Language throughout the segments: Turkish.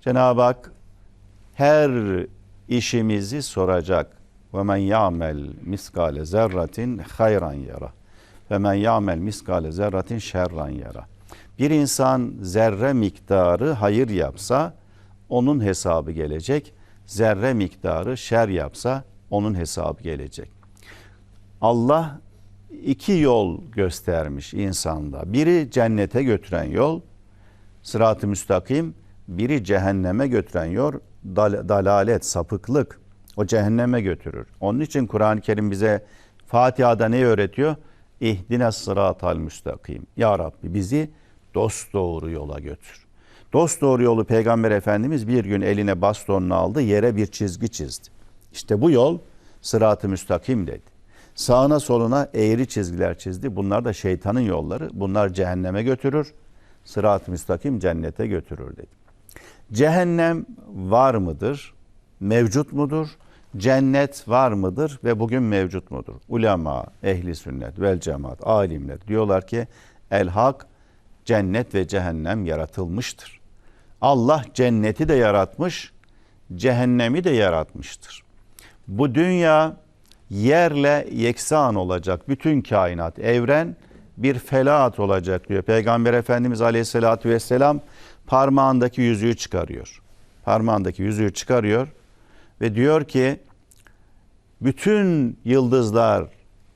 Cenab-ı Hak her işimizi soracak. Ve men ya'mel miskale zerratin hayran yara. Ve men ya'mel miskale zerratin şerran yara. Bir insan zerre miktarı hayır yapsa onun hesabı gelecek. Zerre miktarı şer yapsa onun hesabı gelecek. Allah iki yol göstermiş insanda. Biri cennete götüren yol, sırat-ı müstakim, biri cehenneme götüren yol, dal- dalalet, sapıklık. O cehenneme götürür. Onun için Kur'an-ı Kerim bize Fatiha'da ne öğretiyor? İhdine sıratal müstakim. Ya Rabbi bizi dost doğru yola götür. Dost doğru yolu Peygamber Efendimiz bir gün eline bastonunu aldı, yere bir çizgi çizdi. İşte bu yol sırat-ı müstakim dedi. Sağına soluna eğri çizgiler çizdi. Bunlar da şeytanın yolları. Bunlar cehenneme götürür. Sırat-ı müstakim cennete götürür dedi. Cehennem var mıdır? Mevcut mudur? Cennet var mıdır ve bugün mevcut mudur? Ulema, ehli sünnet, vel cemaat, alimler diyorlar ki el hak cennet ve cehennem yaratılmıştır. Allah cenneti de yaratmış, cehennemi de yaratmıştır. Bu dünya yerle yeksan olacak. Bütün kainat, evren bir felahat olacak diyor. Peygamber Efendimiz Aleyhisselatü Vesselam parmağındaki yüzüğü çıkarıyor. Parmağındaki yüzüğü çıkarıyor ve diyor ki bütün yıldızlar,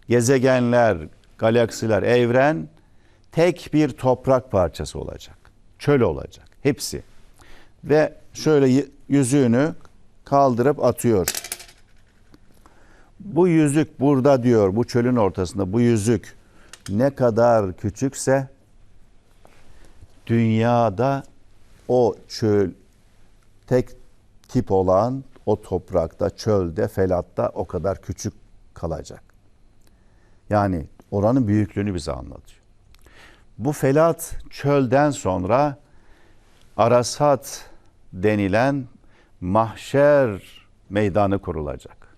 gezegenler, galaksiler, evren tek bir toprak parçası olacak. Çöl olacak. Hepsi. Ve şöyle yüzüğünü kaldırıp atıyor. Bu yüzük burada diyor bu çölün ortasında bu yüzük ne kadar küçükse dünyada o çöl tek tip olan o toprakta, çölde, felatta o kadar küçük kalacak. Yani oranın büyüklüğünü bize anlatıyor. Bu felat çölden sonra Arasat denilen mahşer meydanı kurulacak.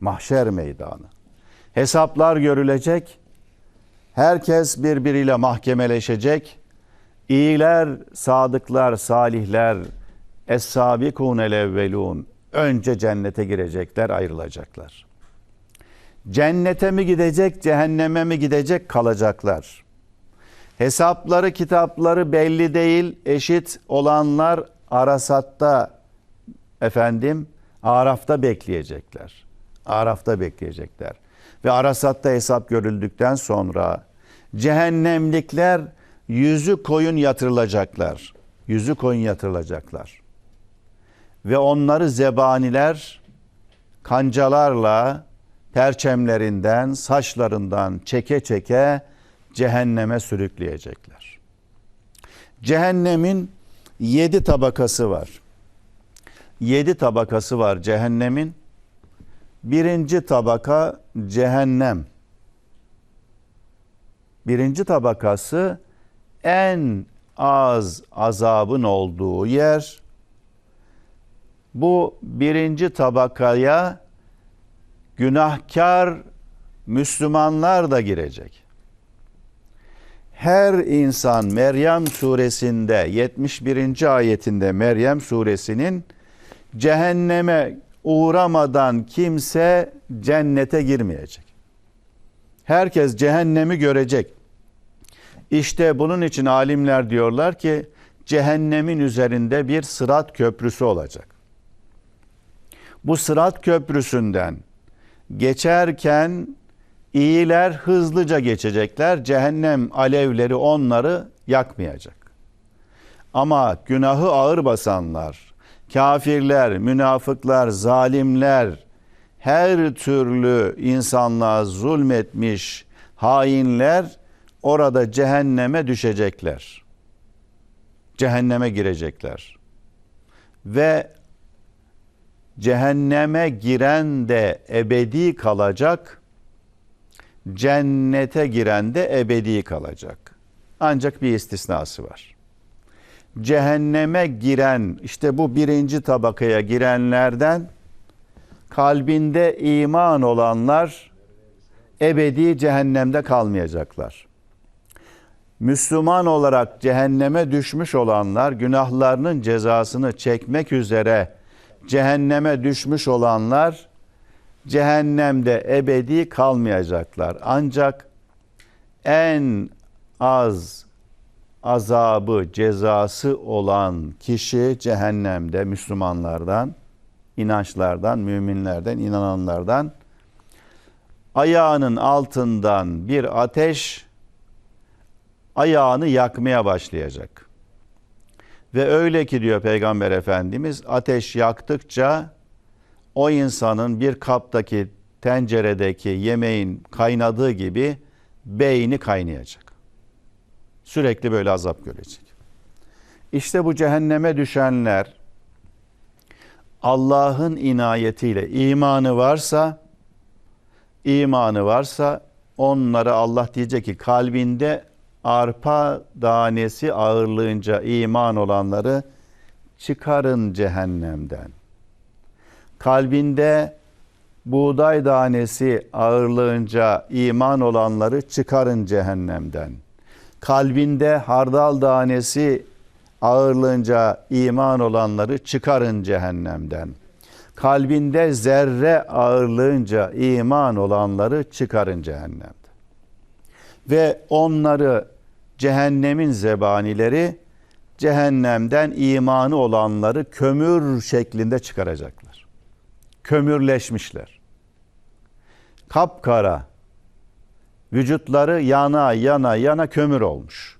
Mahşer meydanı. Hesaplar görülecek. Herkes birbiriyle mahkemeleşecek. İyiler, sadıklar, salihler, es-sabikûnel evvelûn önce cennete girecekler, ayrılacaklar. Cennete mi gidecek, cehenneme mi gidecek kalacaklar. Hesapları, kitapları belli değil, eşit olanlar Arasat'ta efendim Araf'ta bekleyecekler. Araf'ta bekleyecekler. Ve Arasat'ta hesap görüldükten sonra cehennemlikler yüzü koyun yatırılacaklar. Yüzü koyun yatırılacaklar. Ve onları zebaniler kancalarla perçemlerinden, saçlarından çeke çeke cehenneme sürükleyecekler. Cehennemin yedi tabakası var. Yedi tabakası var cehennemin. Birinci tabaka cehennem. Birinci tabakası en az azabın olduğu yer. Bu birinci tabakaya günahkar Müslümanlar da girecek. Her insan Meryem suresinde 71. ayetinde Meryem suresinin cehenneme uğramadan kimse cennete girmeyecek. Herkes cehennemi görecek. İşte bunun için alimler diyorlar ki cehennemin üzerinde bir sırat köprüsü olacak. Bu sırat köprüsünden geçerken iyiler hızlıca geçecekler. Cehennem alevleri onları yakmayacak. Ama günahı ağır basanlar, kafirler, münafıklar, zalimler, her türlü insanlığa zulmetmiş hainler orada cehenneme düşecekler. Cehenneme girecekler. Ve cehenneme giren de ebedi kalacak. Cennete giren de ebedi kalacak. Ancak bir istisnası var. Cehenneme giren işte bu birinci tabakaya girenlerden kalbinde iman olanlar ebedi cehennemde kalmayacaklar. Müslüman olarak cehenneme düşmüş olanlar günahlarının cezasını çekmek üzere cehenneme düşmüş olanlar cehennemde ebedi kalmayacaklar. Ancak en az azabı, cezası olan kişi cehennemde Müslümanlardan, inançlardan, müminlerden, inananlardan ayağının altından bir ateş ayağını yakmaya başlayacak. Ve öyle ki diyor Peygamber Efendimiz ateş yaktıkça o insanın bir kaptaki tenceredeki yemeğin kaynadığı gibi beyni kaynayacak. Sürekli böyle azap görecek. İşte bu cehenneme düşenler Allah'ın inayetiyle imanı varsa imanı varsa onlara Allah diyecek ki kalbinde arpa tanesi ağırlığınca iman olanları çıkarın cehennemden. Kalbinde buğday tanesi ağırlığınca iman olanları çıkarın cehennemden. Kalbinde hardal tanesi ağırlığınca iman olanları çıkarın cehennemden. Kalbinde zerre ağırlığınca iman olanları çıkarın cehennemden. Ve onları cehennemin zebanileri cehennemden imanı olanları kömür şeklinde çıkaracaklar. Kömürleşmişler. Kapkara, vücutları yana yana yana kömür olmuş.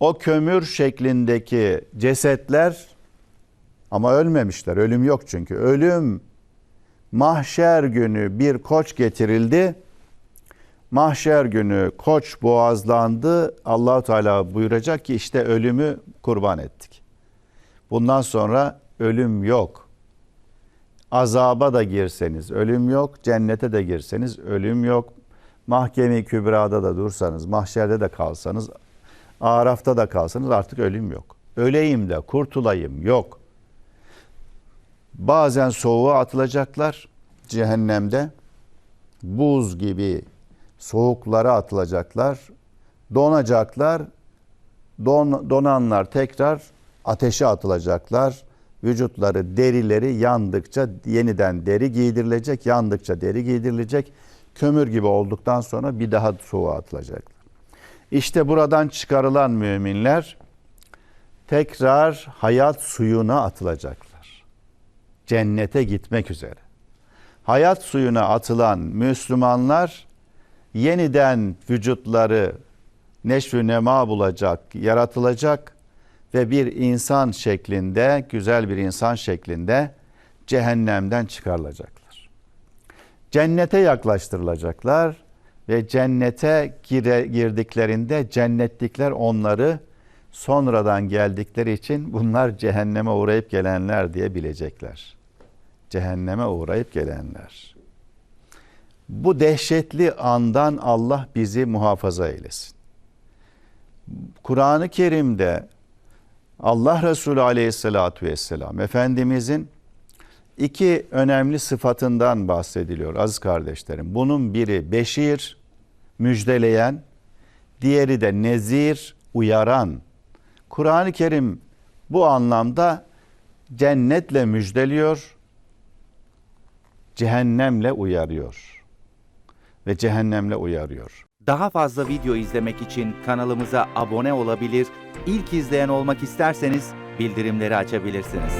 O kömür şeklindeki cesetler ama ölmemişler. Ölüm yok çünkü. Ölüm mahşer günü bir koç getirildi. Mahşer günü koç boğazlandı. Allahu Teala buyuracak ki işte ölümü kurban ettik. Bundan sonra ölüm yok. Azaba da girseniz ölüm yok, cennete de girseniz ölüm yok. Mahkeme-i kübrada da dursanız, mahşerde de kalsanız, arafta da kalsanız artık ölüm yok. Öleyim de kurtulayım yok. Bazen soğuğa atılacaklar cehennemde. Buz gibi soğuklara atılacaklar. Donacaklar. Don, donanlar tekrar ateşe atılacaklar. Vücutları, derileri yandıkça yeniden deri giydirilecek, yandıkça deri giydirilecek. Kömür gibi olduktan sonra bir daha soğuğa atılacaklar. İşte buradan çıkarılan müminler tekrar hayat suyuna atılacaklar. Cennete gitmek üzere. Hayat suyuna atılan Müslümanlar yeniden vücutları neşvü nema bulacak, yaratılacak ve bir insan şeklinde, güzel bir insan şeklinde cehennemden çıkarılacaklar. Cennete yaklaştırılacaklar ve cennete gire, girdiklerinde cennetlikler onları sonradan geldikleri için bunlar cehenneme uğrayıp gelenler diye bilecekler. Cehenneme uğrayıp gelenler. Bu dehşetli andan Allah bizi muhafaza eylesin. Kur'an-ı Kerim'de Allah Resulü Aleyhisselatü Vesselam Efendimizin iki önemli sıfatından bahsediliyor aziz kardeşlerim. Bunun biri beşir, müjdeleyen, diğeri de nezir, uyaran. Kur'an-ı Kerim bu anlamda cennetle müjdeliyor, cehennemle uyarıyor ve cehennemle uyarıyor. Daha fazla video izlemek için kanalımıza abone olabilir, ilk izleyen olmak isterseniz bildirimleri açabilirsiniz.